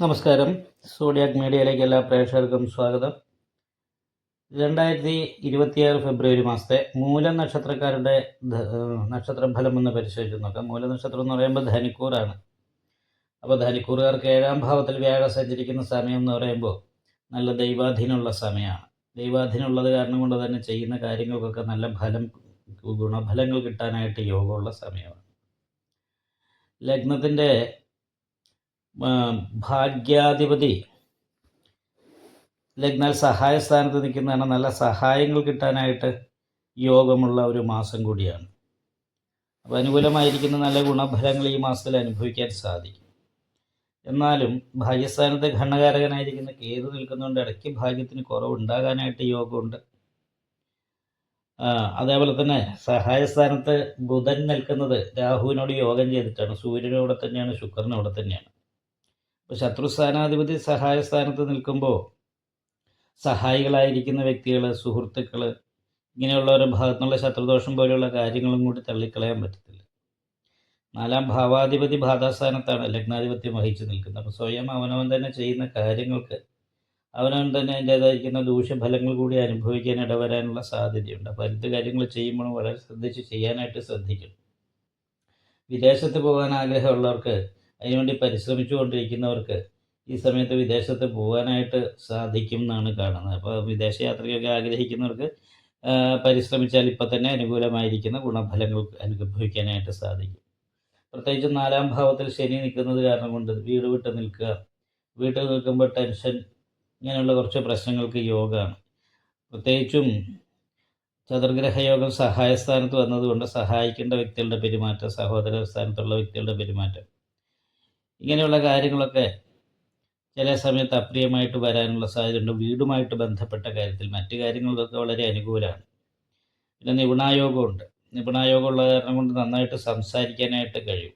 നമസ്കാരം. സോഡിയാക് മീഡിയയിലേക്ക് എല്ലാ പ്രേക്ഷകർക്കും സ്വാഗതം. രണ്ടായിരത്തി ഇരുപത്തിയാറ് ഫെബ്രുവരി മാസത്തെ മൂലം നക്ഷത്രക്കാരുടെ നക്ഷത്രഫലം ഒന്ന് പരിശോധിച്ച് നോക്കാം. മൂല നക്ഷത്രം എന്ന് പറയുമ്പോൾ ധനിക്കൂറാണ്. അപ്പോൾ ധനിക്കൂറുകാർക്ക് ഏഴാം ഭാവത്തിൽ വ്യാഴം സഞ്ചരിക്കുന്ന സമയം എന്ന് പറയുമ്പോൾ നല്ല ദൈവാധീനമുള്ള സമയമാണ്. ദൈവാധീനമുള്ളത് കാരണം കൊണ്ട് തന്നെ ചെയ്യുന്ന കാര്യങ്ങൾക്കൊക്കെ നല്ല ഫലം ഗുണഫലങ്ങൾ കിട്ടാനായിട്ട് യോഗമുള്ള സമയമാണ്. ലഗ്നത്തിന്റെ ഭാഗ്യാധിപതി. ലഗ്നാൽ സഹായ സ്ഥാനത്ത് നിൽക്കുന്നതാണ്. നല്ല സഹായങ്ങൾ കിട്ടാനായിട്ട് യോഗമുള്ള ഒരു മാസം കൂടിയാണ്. അപ്പോൾ അനുകൂലമായിരിക്കുന്ന നല്ല ഗുണഫലങ്ങൾ ഈ മാസത്തിൽ അനുഭവിക്കാൻ സാധിക്കും. എന്നാലും ഭാഗ്യസ്ഥാനത്ത് ഘണ്ണകാരകനായിരിക്കുന്ന കേതു നിൽക്കുന്നതുകൊണ്ട് ഇടയ്ക്ക് ഭാഗ്യത്തിന് കുറവുണ്ടാകാനായിട്ട് യോഗമുണ്ട്. അതേപോലെ തന്നെ സഹായസ്ഥാനത്ത് ബുധൻ നിൽക്കുന്നത് രാഹുവിനോട് യോഗം ചെയ്തിട്ടാണ്. സൂര്യനോടെ തന്നെയാണ് ശുക്രനോടെ തന്നെയാണ്. ഇപ്പോൾ ശത്രുസ്ഥാനാധിപതി സഹായസ്ഥാനത്ത് നിൽക്കുമ്പോൾ സഹായികളായിരിക്കുന്ന വ്യക്തികൾ സുഹൃത്തുക്കൾ ഇങ്ങനെയുള്ളവരുടെ ഭാഗത്തുനിന്നുള്ള ശത്രുദോഷം പോലെയുള്ള കാര്യങ്ങളും കൂടി തള്ളിക്കളയാൻ പറ്റത്തില്ല. നാലാം ഭാവാധിപതി ബാധാസ്ഥാനത്താണ് ലഗ്നാധിപത്യം വഹിച്ചു നിൽക്കുന്നത്. അപ്പോൾ സ്വയം അവനവൻ തന്നെ ചെയ്യുന്ന കാര്യങ്ങൾക്ക് അവനവൻ തന്നെ അതിന്റേതായിരിക്കുന്ന ദൂഷ്യഫലങ്ങൾ കൂടി അനുഭവിക്കാൻ ഇടവരാനുള്ള സാധ്യതയുണ്ട്. അപ്പോൾ എന്ത് കാര്യങ്ങൾ ചെയ്യുമ്പോഴും വളരെ ശ്രദ്ധിച്ച് ചെയ്യാനായിട്ട് ശ്രദ്ധിക്കണം വിദേശത്ത് പോകാൻ ആഗ്രഹമുള്ളവർക്ക് അതിനുവേണ്ടി പരിശ്രമിച്ചു കൊണ്ടിരിക്കുന്നവർക്ക് ഈ സമയത്ത് വിദേശത്ത് പോകാനായിട്ട് സാധിക്കും എന്നാണ് കാണുന്നത്. അപ്പോൾ വിദേശയാത്രയൊക്കെ ആഗ്രഹിക്കുന്നവർക്ക് പരിശ്രമിച്ചാൽ ഇപ്പം തന്നെ അനുകൂലമായിരിക്കുന്ന ഗുണഫലങ്ങൾ അനുഭവിക്കാനായിട്ട് സാധിക്കും. പ്രത്യേകിച്ച് നാലാം ഭാവത്തിൽ ശനി നിൽക്കുന്നത് കാരണം കൊണ്ട് വീട് വിട്ട് നിൽക്കുക വീട്ടിൽ നിൽക്കുമ്പോൾ ടെൻഷൻ ഇങ്ങനെയുള്ള കുറച്ച് പ്രശ്നങ്ങൾക്ക് യോഗമാണ്. പ്രത്യേകിച്ചും ചതുർഗ്രഹയോഗം സഹായസ്ഥാനത്ത് വന്നതുകൊണ്ട് സഹായിക്കേണ്ട വ്യക്തികളുടെ പെരുമാറ്റം സഹോദര സ്ഥാനത്തുള്ള വ്യക്തികളുടെ പെരുമാറ്റം ഇങ്ങനെയുള്ള കാര്യങ്ങളൊക്കെ ചില സമയത്ത് അപ്രിയമായിട്ട് വരാനുള്ള സാധ്യതയുണ്ട് വീടുമായിട്ട് ബന്ധപ്പെട്ട കാര്യത്തിൽ മറ്റു കാര്യങ്ങൾക്കൊക്കെ വളരെ അനുകൂലമാണ്. പിന്നെ നിപുണായോഗമുണ്ട്. നിപുണായോഗം ഉള്ള കാരണം കൊണ്ട് നന്നായിട്ട് സംസാരിക്കാനായിട്ട് കഴിയും.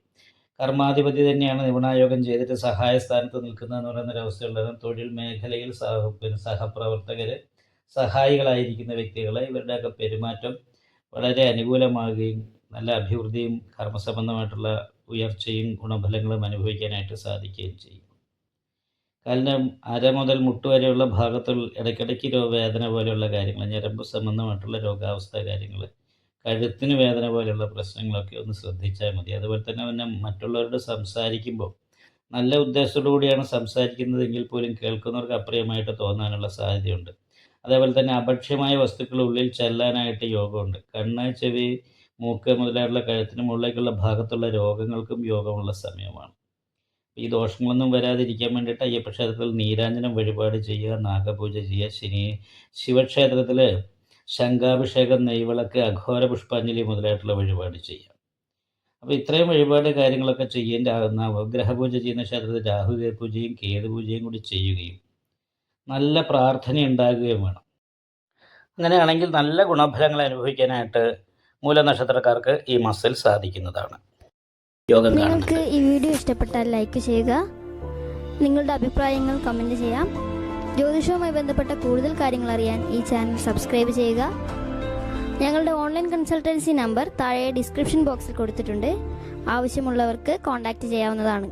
കർമാധിപതി തന്നെയാണ് നിപുണായോഗം ചെയ്തിട്ട് സഹായ സ്ഥാനത്ത് നിൽക്കുന്നതെന്ന് പറയുന്ന ഒരവസ്ഥയുള്ളത് തൊഴിൽ മേഖലയിൽ സഹ പിന്നെ സഹപ്രവർത്തകർ സഹായികളായിരിക്കുന്ന വ്യക്തികളെ ഇവരുടെയൊക്കെ പെരുമാറ്റം വളരെ അനുകൂലമാകുകയും നല്ല അഭിവൃദ്ധിയും കർമ്മസംബന്ധമായിട്ടുള്ള ഉയർച്ചയും ഗുണഫലങ്ങളും അനുഭവിക്കാനായിട്ട് സാധിക്കുകയും ചെയ്യും. കാലിന്റെ അര മുതൽ മുട്ട് വരെയുള്ള ഭാഗത്തിൽ ഇടയ്ക്കിടയ്ക്ക് വേദന പോലെയുള്ള കാര്യങ്ങൾ ഞരമ്പ് സംബന്ധമായിട്ടുള്ള രോഗാവസ്ഥ കാര്യങ്ങൾ കഴുത്തിന് വേദന പോലെയുള്ള പ്രശ്നങ്ങളൊക്കെ ഒന്ന് ശ്രദ്ധിച്ചാൽ മതി. അതുപോലെ തന്നെ പിന്നെ മറ്റുള്ളവരോട് സംസാരിക്കുമ്പോൾ നല്ല ഉദ്ദേശത്തോടു കൂടിയാണ് സംസാരിക്കുന്നതെങ്കിൽ പോലും കേൾക്കുന്നവർക്ക് അപ്രിയമായിട്ട് തോന്നാനുള്ള സാധ്യതയുണ്ട്. അതേപോലെ തന്നെ അഭക്ഷ്യമായ വസ്തുക്കൾ ഉള്ളിൽ ചെല്ലാനായിട്ട് യോഗമുണ്ട്. കണ്ണ് ചെവി മൂക്ക് മുതലായിട്ടുള്ള കഴുത്തിന് മുകളിലേക്കുള്ള ഭാഗത്തുള്ള രോഗങ്ങൾക്കും യോഗമുള്ള സമയമാണ്. ഈ ദോഷങ്ങളൊന്നും വരാതിരിക്കാൻ വേണ്ടിയിട്ട് അയ്യപ്പക്ഷേത്രത്തിൽ നീരാഞ്ജനം വഴിപാട് ചെയ്യുക നാഗപൂജ ചെയ്യുക ശനി ശിവക്ഷേത്രത്തിൽ ശംഖാഭിഷേകം നെയ്വിളക്ക് അഘോര പുഷ്പാഞ്ജലി മുതലായിട്ടുള്ള വഴിപാട് ചെയ്യാം അപ്പോൾ ഇത്രയും വഴിപാട് കാര്യങ്ങളൊക്കെ ചെയ്യേണ്ട നവഗ്രഹപൂജ ചെയ്യുന്ന ക്ഷേത്രത്തിൽ രാഹുകേ പൂജയും കേതു പൂജയും കൂടി ചെയ്യുകയും നല്ല പ്രാർത്ഥന ഉണ്ടാകുകയും വേണം. അങ്ങനെയാണെങ്കിൽ നല്ല ഗുണഫലങ്ങൾ അനുഭവിക്കാനായിട്ട് മൂലനക്ഷത്രക്കാർക്ക് ഈ മാസത്തിൽ സാധിക്കുന്നതാണ്. യോഗം നിങ്ങൾക്ക് ഈ വീഡിയോ ഇഷ്ടപ്പെട്ടാൽ ലൈക്ക് ചെയ്യുക. നിങ്ങളുടെ അഭിപ്രായങ്ങൾ കമന്റ് ചെയ്യാം. ജ്യോതിഷവുമായി ബന്ധപ്പെട്ട കൂടുതൽ കാര്യങ്ങൾ അറിയാൻ ഈ ചാനൽ സബ്സ്ക്രൈബ് ചെയ്യുക. ഞങ്ങളുടെ ഓൺലൈൻ കൺസൾട്ടൻസി നമ്പർ താഴെ ഡിസ്ക്രിപ്ഷൻ ബോക്സിൽ കൊടുത്തിട്ടുണ്ട്. ആവശ്യമുള്ളവർക്ക് കോൺടാക്റ്റ് ചെയ്യാവുന്നതാണ്.